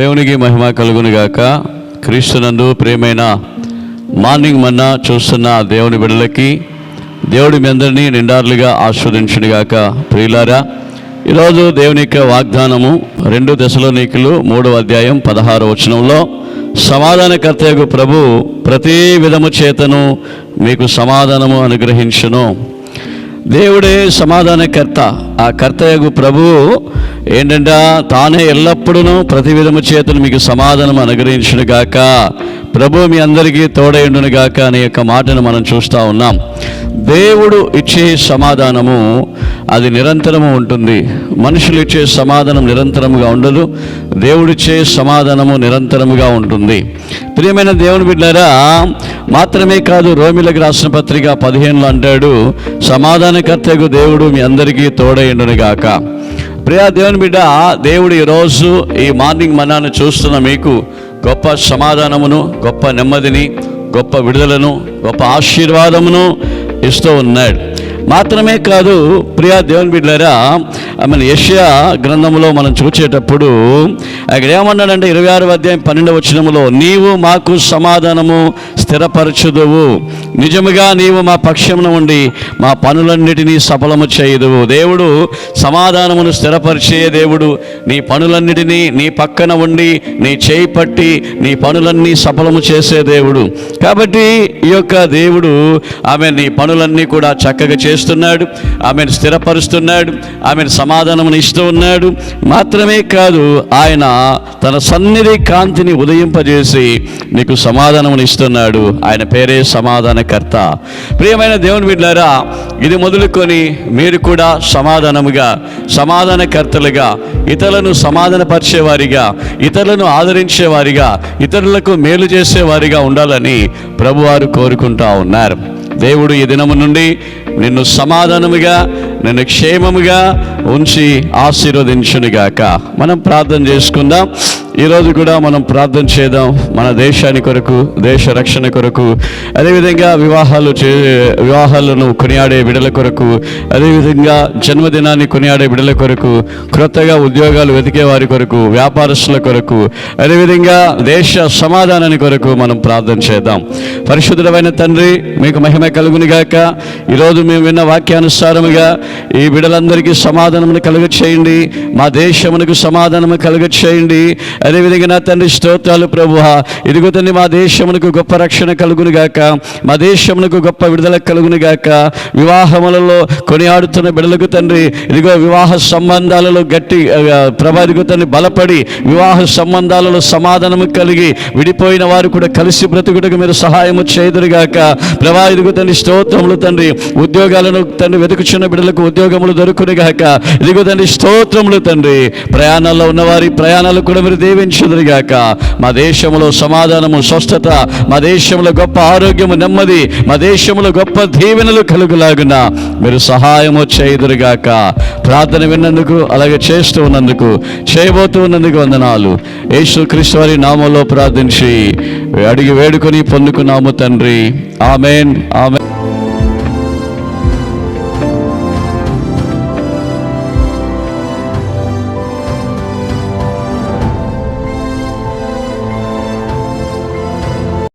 దేవునికి మహిమ కలుగునుగాక. క్రీస్తునందు ప్రేమైన మార్నింగ్ మన్నా చూస్తున్న దేవుని బిడ్డలకి దేవుడి మీ అందరినీ నిండార్లుగా ఆస్వాదించునుగాక. ప్రియులారా ఈరోజు దేవుని యొక్క వాగ్దానము రెండు దశలో నీకులు మూడవ అధ్యాయం పదహారు వచనంలో సమాధానకర్తయగు ప్రభు ప్రతి విధము చేతను మీకు సమాధానము అనుగ్రహించును. దేవుడే సమాధానకర్త. ఆ కర్తయగు ప్రభువు ఏంటంటే తానే ఎల్లప్పుడూ ప్రతి విధము చేతులు మీకు సమాధానం అనుగ్రహించును గాక. ప్రభు మీ అందరికీ తోడైండును గాక అనే యొక్క మాటను మనం చూస్తూ ఉన్నాం. దేవుడు ఇచ్చే సమాధానము అది నిరంతరము ఉంటుంది. మనుషులు ఇచ్చే సమాధానం నిరంతరముగా ఉండదు. దేవుడిచ్చే సమాధానము నిరంతరముగా ఉంటుంది. ప్రియమైన దేవుని బిడ్డారా మాత్రమే కాదు రోమిలకు రాసిన పత్రిక పదిహేనులో అంటాడు సమాధానకర్తకు దేవుడు మీ అందరికీ తోడైండును ప్రియా దేవుని బిడ్డ దేవుడు ఈరోజు ఈ మార్నింగ్ మనాన్ని చూస్తున్న మీకు గొప్ప సమాధానమును గొప్ప నెమ్మదిని గొప్ప విడుదలను గొప్ప ఆశీర్వాదమును ఇస్తూ ఉన్నాడు. మాత్రమే కాదు ప్రియా దేవుని బిడ్డరా మన యష్యా గ్రంథంలో మనం చూసేటప్పుడు అక్కడ ఏమన్నాడంటే ఇరవై ఆరు అధ్యాయం పన్నెండు వచనములో నీవు మాకు సమాధానము స్థిరపరచుదువు. నిజముగా నీవు మా పక్షమున ఉండి మా పనులన్నిటినీ సఫలము చేయదువు. దేవుడు సమాధానమును స్థిరపరిచే దేవుడు. నీ పనులన్నిటినీ నీ పక్కన ఉండి నీ చేయి పట్టి నీ పనులన్నీ సఫలము చేసే దేవుడు. కాబట్టి ఈ యొక్క దేవుడు ఆమె నీ పనులన్నీ కూడా చక్కగా చేస్తున్నాడు. ఆమెను స్థిరపరుస్తున్నాడు. ఆమెను సమాధానమును ఇస్తూ ఉన్నాడు. మాత్రమే కాదు ఆయన తన సన్నిధి కాంతిని ఉదయింపజేసి నీకు సమాధానమును ఇస్తున్నాడు. ఆయన పేరే సమాధానకర్త. ప్రియమైన దేవుని బిడ్డారా ఇది మొదలుకొని మీరు కూడా సమాధానముగా సమాధానకర్తలుగా ఇతరులను సమాధానపరిచేవారిగా ఇతరులను ఆదరించేవారిగా ఇతరులకు మేలు చేసేవారిగా ఉండాలని ప్రభువారు కోరుకుంటా ఉన్నారు. దేవుడు ఈ దినము నుండి నిన్ను సమాధానముగా నేను క్షేమముగా ఉంచి ఆశీర్వదించునుగాక. మనం ప్రార్థన చేసుకుందాం. ఈరోజు కూడా మనం ప్రార్థన చేద్దాం మన దేశాని కొరకు దేశ రక్షణ కొరకు. అదేవిధంగా వివాహాలు చే వివాహాలను కొనియాడే బిడల కొరకు. అదేవిధంగా జన్మదినాన్ని కొనియాడే బిడల కొరకు. క్రొత్తగా ఉద్యోగాలు వెతికే వారి కొరకు వ్యాపారస్తుల కొరకు. అదేవిధంగా దేశ సమాధానాన్ని కొరకు మనం ప్రార్థన చేద్దాం. పరిశుద్ధమైన తండ్రి మీకు మహిమ కలుగునిగాక ఈరోజు మేము విన్న వాక్యానుసారముగా ఈ బిడలందరికీ సమాధానమును కలుగ చేయండి మా దేశమునకు సమాధానము కలుగ చేయండి అదేవిధంగా నా తండ్రి స్తోత్రాలు ప్రభు ఇదిగో తండ్రి మా దేశమునకు గొప్ప రక్షణ కలుగును గాక. మా దేశమునకు గొప్ప విడుదల కలుగును గాక. వివాహములలో కొనియాడుతున్న బిడలకు తండ్రి ఇదిగో వివాహ సంబంధాలలో గట్టి ప్రభాదిగో ప్రభా తండ్రి బలపడి వివాహ సంబంధాలలో సమాధానము కలిగి విడిపోయిన వారు కూడా కలిసి బ్రతుకుటకు మీరు సహాయము చేదురుగాక ప్రభా ఇదిగో తండ్రి స్తోత్రములు తండ్రి ఉద్యోగాలను తండ్రి వెతుకుచున్న బిడలకు ఉద్యోగములు దొరుకునుగాక ఇదిగో తండ్రి స్తోత్రములు తండ్రి. ప్రయాణాల్లో ఉన్నవారి ప్రయాణాలు కూడా మీరు దీవించుదురుగాక మా దేశంలో సమాధానము స్వస్థత మా దేశంలో గొప్ప ఆరోగ్యము నెమ్మది మా దేశంలో గొప్ప దీవెనలు కలుగులాగున. మీరు సహాయము చేయుదురుగాక. ప్రార్థన విన్నందుకు అలాగే చేస్తూ ఉన్నందుకు చేయబోతూ ఉన్నందుకు వందనాలు. యేసు క్రీస్తు వారి నామంలో ప్రార్థించి అడిగి వేడుకొని పొందుకున్నాము తండ్రి. ఆమెన్ ఆమె